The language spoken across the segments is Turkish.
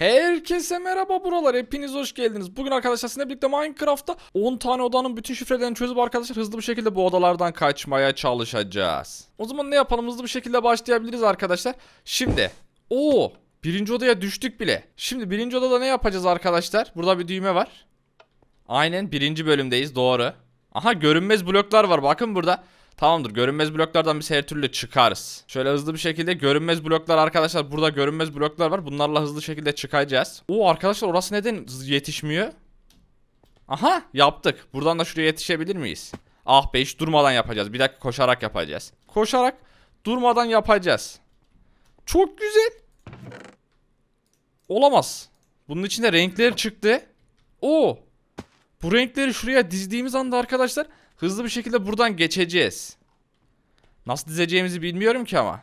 Herkese merhaba buralar. Hepiniz hoş geldiniz. Bugün arkadaşlar sizinle birlikte Minecraft'ta 10 tane odanın bütün şifrelerini çözüp arkadaşlar hızlı bir şekilde bu odalardan kaçmaya çalışacağız. O zaman ne yapalım? Hızlı bir şekilde başlayabiliriz arkadaşlar. Şimdi. o Birinci odaya düştük bile. Şimdi birinci odada ne yapacağız arkadaşlar? Burada bir düğme var. Aynen birinci bölümdeyiz doğru. Aha görünmez bloklar var bakın burada. Tamamdır görünmez bloklardan biz her türlü çıkarız. Şöyle hızlı bir şekilde görünmez bloklar arkadaşlar burada görünmez bloklar var. Bunlarla hızlı şekilde çıkacağız. Oo arkadaşlar orası neden yetişmiyor? Aha yaptık. Buradan da şuraya yetişebilir miyiz? Ah be hiç durmadan yapacağız. Bir dakika koşarak yapacağız. Koşarak durmadan yapacağız. Çok güzel. Olamaz. Bunun içinde renkler çıktı. Oo. Bu renkleri şuraya dizdiğimiz anda arkadaşlar hızlı bir şekilde buradan geçeceğiz. Nasıl dizeceğimizi bilmiyorum ki ama.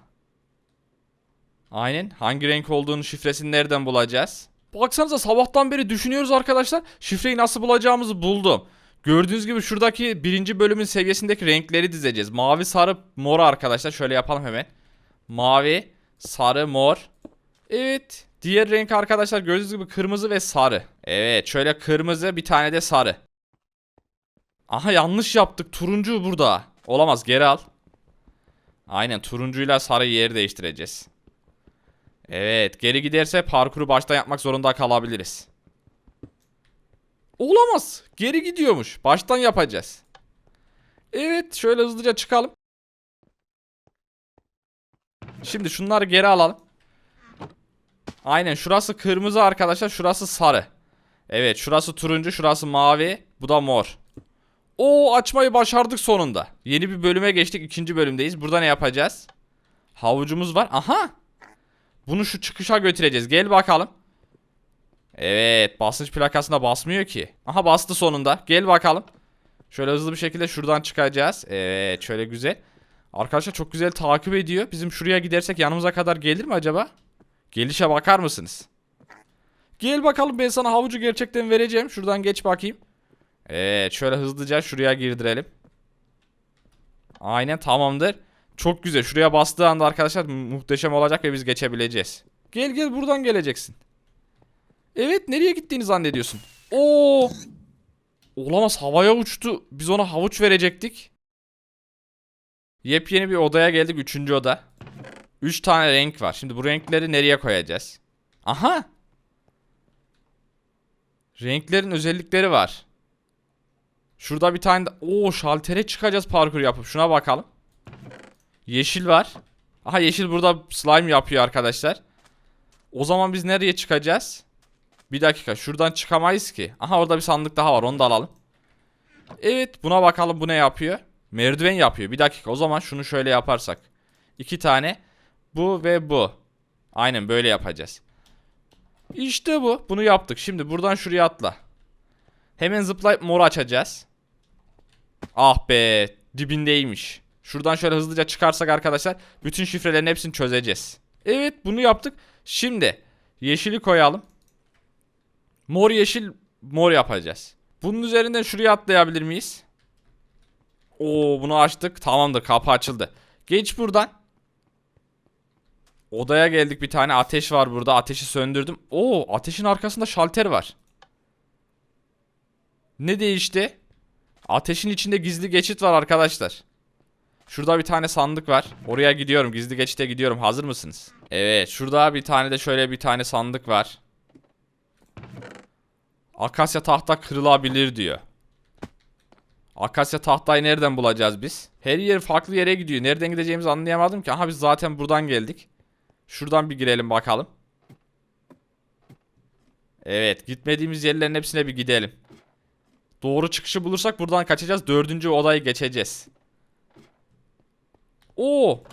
Aynen. Hangi renk olduğunu şifresini nereden bulacağız? Baksanıza sabahtan beri düşünüyoruz arkadaşlar. Şifreyi nasıl bulacağımızı buldum. Gördüğünüz gibi şuradaki birinci bölümün seviyesindeki renkleri dizeceğiz. Mavi, sarı, mor arkadaşlar. Şöyle yapalım hemen. Mavi, sarı, mor. Evet. Diğer renk arkadaşlar gördüğünüz gibi kırmızı ve sarı. Evet şöyle kırmızı bir tane de sarı. Aha yanlış yaptık. Turuncu burada. Olamaz geri al. Aynen turuncuyla sarıyı yer değiştireceğiz. Evet geri giderse parkuru baştan yapmak zorunda kalabiliriz. Olamaz. Geri gidiyormuş. Baştan yapacağız. Evet şöyle hızlıca çıkalım. Şimdi şunları geri alalım. Aynen şurası kırmızı arkadaşlar şurası sarı. Evet şurası turuncu şurası mavi bu da mor. Oo açmayı başardık sonunda. Yeni bir bölüme geçtik ikinci bölümdeyiz. Burada ne yapacağız? Havucumuz var. Aha. Bunu şu çıkışa götüreceğiz. Gel bakalım. Evet basınç plakasına basmıyor ki. Aha bastı sonunda. Gel bakalım. Şöyle hızlı bir şekilde şuradan çıkacağız. Evet şöyle güzel. Arkadaşlar çok güzel takip ediyor. Bizim şuraya gidersek yanımıza kadar gelir mi acaba? Gelişe bakar mısınız? Gel bakalım ben sana havucu gerçekten vereceğim. Şuradan geç bakayım. Evet şöyle hızlıca şuraya girdirelim. Aynen tamamdır. Çok güzel. Şuraya bastığı anda arkadaşlar muhteşem olacak ve biz geçebileceğiz. Gel gel buradan geleceksin. Evet nereye gittiğini zannediyorsun? Oo! Olamaz havaya uçtu. Biz ona havuç verecektik. Yepyeni bir odaya geldik. Üçüncü oda. Üç tane renk var. Şimdi bu renkleri nereye koyacağız? Aha! Renklerin özellikleri var. Şurada bir tane de... Oo şaltere çıkacağız parkur yapıp. Şuna bakalım. Yeşil var. Aha yeşil burada slime yapıyor arkadaşlar. O zaman biz nereye çıkacağız? Bir dakika şuradan çıkamayız ki. Aha orada bir sandık daha var onu da alalım. Evet buna bakalım bu ne yapıyor? Merdiven yapıyor. Bir dakika o zaman şunu şöyle yaparsak. İki tane. Bu ve bu. Aynen böyle yapacağız. İşte bu. Bunu yaptık. Şimdi buradan şuraya atla. Hemen zıplayıp mor açacağız. Ah be. Dibindeymiş. Şuradan şöyle hızlıca çıkarsak arkadaşlar bütün şifrelerin hepsini çözeceğiz. Evet bunu yaptık. Şimdi yeşili koyalım. Mor yeşil mor yapacağız. Bunun üzerinden şuraya atlayabilir miyiz? Oo bunu açtık. Tamamdır kapı açıldı. Geç buradan. Odaya geldik bir tane ateş var burada. Ateşi söndürdüm. Oo ateşin arkasında şalter var. Ne değişti? Ateşin içinde gizli geçit var arkadaşlar. Şurada bir tane sandık var. Oraya gidiyorum. Gizli geçite gidiyorum. Hazır mısınız? Evet. Şurada bir tane de şöyle bir tane sandık var. Akasya tahta kırılabilir diyor. Akasya tahtayı nereden bulacağız biz? Her yer farklı yere gidiyor. Nereden gideceğimizi anlayamadım ki. Aha biz zaten buradan geldik. Şuradan bir girelim bakalım. Evet gitmediğimiz yerlerin hepsine bir gidelim. Doğru çıkışı bulursak buradan kaçacağız. Dördüncü odayı geçeceğiz. Oo.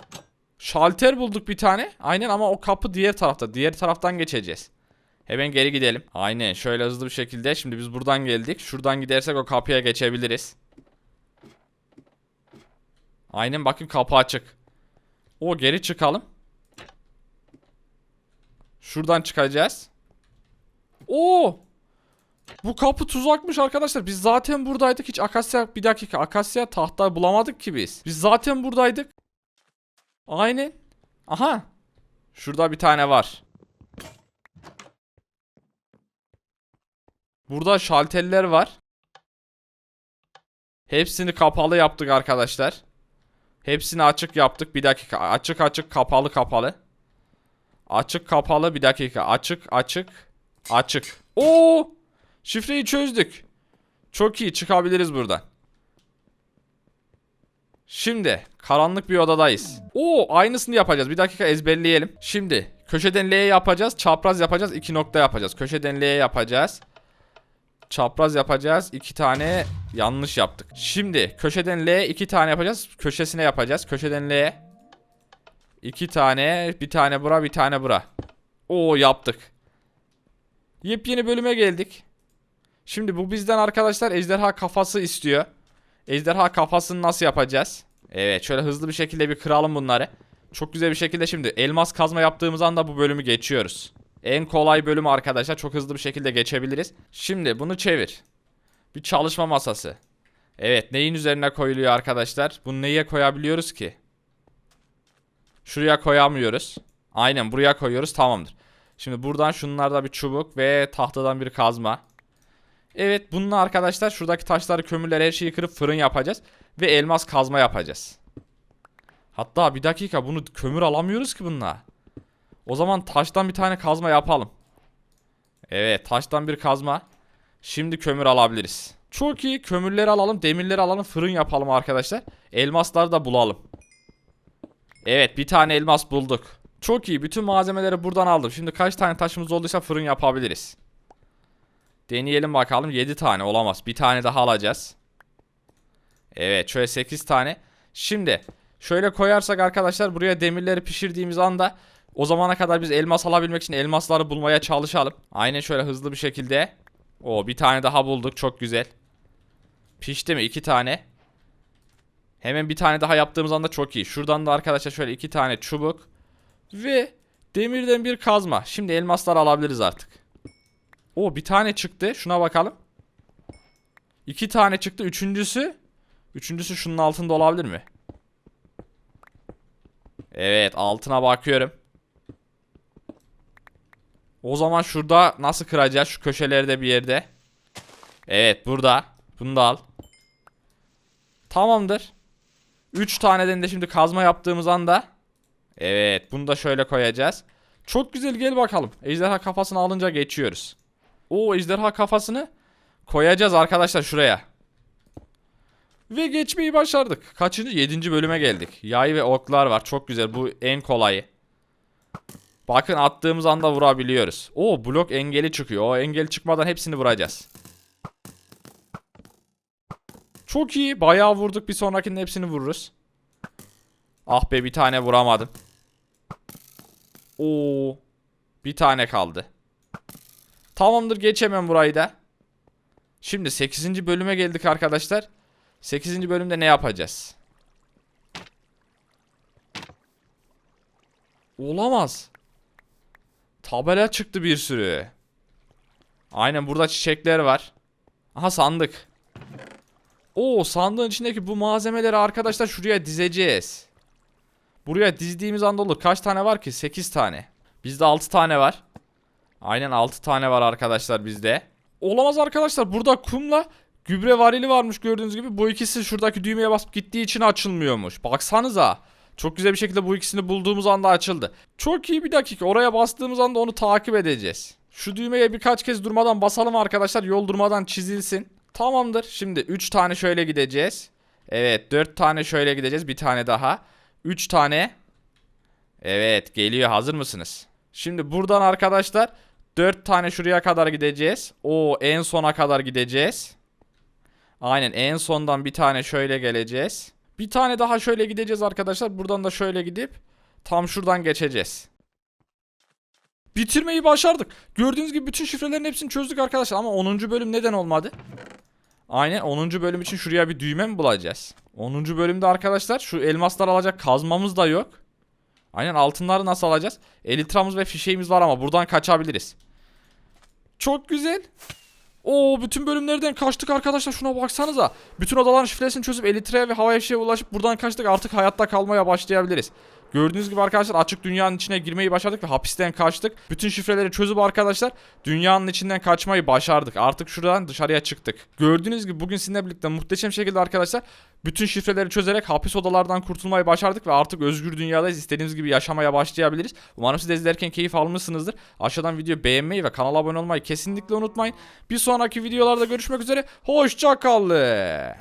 Şalter bulduk bir tane. Aynen ama o kapı diğer tarafta. Diğer taraftan geçeceğiz. Hemen geri gidelim. Aynen şöyle hızlı bir şekilde. Şimdi biz buradan geldik. Şuradan gidersek o kapıya geçebiliriz. Aynen bakın kapı açık. O geri çıkalım. Şuradan çıkacağız. Oo! Bu kapı tuzakmış arkadaşlar. Biz zaten buradaydık. Hiç akasya bir dakika akasya tahta bulamadık ki biz. Biz zaten buradaydık. Aynen. Aha. Şurada bir tane var. Burada şalterler var. Hepsini kapalı yaptık arkadaşlar. Hepsini açık yaptık. Bir dakika. Açık açık kapalı kapalı. Açık kapalı bir dakika. Açık açık açık. Oo! Şifreyi çözdük. Çok iyi çıkabiliriz buradan. Şimdi karanlık bir odadayız. Oo aynısını yapacağız. Bir dakika ezberleyelim. Şimdi köşeden L yapacağız. Çapraz yapacağız. iki nokta yapacağız. Köşeden L yapacağız. Çapraz yapacağız. iki tane yanlış yaptık. Şimdi köşeden L iki tane yapacağız. Köşesine yapacağız. Köşeden L. iki tane. Bir tane bura bir tane bura. Oo yaptık. Yepyeni bölüme geldik. Şimdi bu bizden arkadaşlar ejderha kafası istiyor. Ejderha kafasını nasıl yapacağız? Evet şöyle hızlı bir şekilde bir kıralım bunları. Çok güzel bir şekilde şimdi elmas kazma yaptığımız anda bu bölümü geçiyoruz. En kolay bölümü arkadaşlar çok hızlı bir şekilde geçebiliriz. Şimdi bunu çevir. Bir çalışma masası. Evet neyin üzerine koyuluyor arkadaşlar? Bunu neye koyabiliyoruz ki? Şuraya koyamıyoruz. Aynen buraya koyuyoruz tamamdır. Şimdi buradan şunlarda bir çubuk ve tahtadan bir kazma. Evet bununla arkadaşlar şuradaki taşları kömürleri her şeyi kırıp fırın yapacağız. Ve elmas kazma yapacağız. Hatta bir dakika bunu kömür alamıyoruz ki bununla. O zaman taştan bir tane kazma yapalım. Evet taştan bir kazma. Şimdi kömür alabiliriz. Çok iyi kömürleri alalım demirleri alalım fırın yapalım arkadaşlar. Elmasları da bulalım. Evet bir tane elmas bulduk. Çok iyi bütün malzemeleri buradan aldım. Şimdi kaç tane taşımız olduysa fırın yapabiliriz. Deneyelim bakalım 7 tane olamaz. Bir tane daha alacağız. Evet şöyle 8 tane. Şimdi şöyle koyarsak arkadaşlar buraya demirleri pişirdiğimiz anda o zamana kadar biz elmas alabilmek için elmasları bulmaya çalışalım. Aynen şöyle hızlı bir şekilde. O bir tane daha bulduk çok güzel. Pişti mi? 2 tane. Hemen bir tane daha yaptığımız anda çok iyi. Şuradan da arkadaşlar şöyle iki tane çubuk. Ve demirden bir kazma. Şimdi elmaslar alabiliriz artık. O bir tane çıktı. Şuna bakalım. İki tane çıktı. Üçüncüsü. Üçüncüsü şunun altında olabilir mi? Evet altına bakıyorum. O zaman şurada nasıl kıracağız? Şu köşelerde bir yerde. Evet burada. Bunu da al. Tamamdır. 3 taneden de şimdi kazma yaptığımız anda. Evet bunu da şöyle koyacağız. Çok güzel gel bakalım. Ejderha kafasını alınca geçiyoruz. O ejderha kafasını koyacağız arkadaşlar şuraya. Ve geçmeyi başardık. Kaçıncı? Yedinci bölüme geldik. Yay ve oklar var. Çok güzel. Bu en kolayı. Bakın attığımız anda vurabiliyoruz. O blok engeli çıkıyor. O engel çıkmadan hepsini vuracağız. Çok iyi. Bayağı vurduk. Bir sonrakinin hepsini vururuz. Ah be bir tane vuramadım. Oo. Bir tane kaldı. Tamamdır geçemem burayı da. Şimdi 8. bölüme geldik arkadaşlar. 8. bölümde ne yapacağız? Olamaz. Tabela çıktı bir sürü. Aynen burada çiçekler var. Aha sandık. Oo sandığın içindeki bu malzemeleri arkadaşlar şuraya dizeceğiz. Buraya dizdiğimiz anda olur. Kaç tane var ki? 8 tane. Bizde 6 tane var. Aynen 6 tane var arkadaşlar bizde. Olamaz arkadaşlar. Burada kumla gübre varili varmış gördüğünüz gibi. Bu ikisi şuradaki düğmeye basıp gittiği için açılmıyormuş. Baksanıza. Çok güzel bir şekilde bu ikisini bulduğumuz anda açıldı. Çok iyi bir dakika. Oraya bastığımız anda onu takip edeceğiz. Şu düğmeye birkaç kez durmadan basalım arkadaşlar. Yol durmadan çizilsin. Tamamdır. Şimdi 3 tane şöyle gideceğiz. Evet 4 tane şöyle gideceğiz. Bir tane daha. 3 tane. Evet geliyor. Hazır mısınız? Şimdi buradan arkadaşlar 4 tane şuraya kadar gideceğiz. O en sona kadar gideceğiz. Aynen en sondan bir tane şöyle geleceğiz. Bir tane daha şöyle gideceğiz arkadaşlar. Buradan da şöyle gidip tam şuradan geçeceğiz. Bitirmeyi başardık. Gördüğünüz gibi bütün şifrelerin hepsini çözdük arkadaşlar ama 10. bölüm neden olmadı? Aynen 10. bölüm için şuraya bir düğme mi bulacağız? 10. bölümde arkadaşlar şu elmaslar alacak kazmamız da yok. Aynen altınları nasıl alacağız? Elitramız ve fişeğimiz var ama buradan kaçabiliriz. Çok güzel. Oo bütün bölümlerden kaçtık arkadaşlar şuna baksanıza. Bütün odaların şifresini çözüp elitraya ve havaya fişeğe ulaşıp buradan kaçtık artık hayatta kalmaya başlayabiliriz. Gördüğünüz gibi arkadaşlar açık dünyanın içine girmeyi başardık ve hapisten kaçtık. Bütün şifreleri çözüp arkadaşlar dünyanın içinden kaçmayı başardık. Artık şuradan dışarıya çıktık. Gördüğünüz gibi bugün sizinle birlikte muhteşem şekilde arkadaşlar bütün şifreleri çözerek hapis odalardan kurtulmayı başardık ve artık özgür dünyadayız. İstediğimiz gibi yaşamaya başlayabiliriz. Umarım siz de izlerken keyif almışsınızdır. Aşağıdan videoyu beğenmeyi ve kanala abone olmayı kesinlikle unutmayın. Bir sonraki videolarda görüşmek üzere. Hoşça kalın.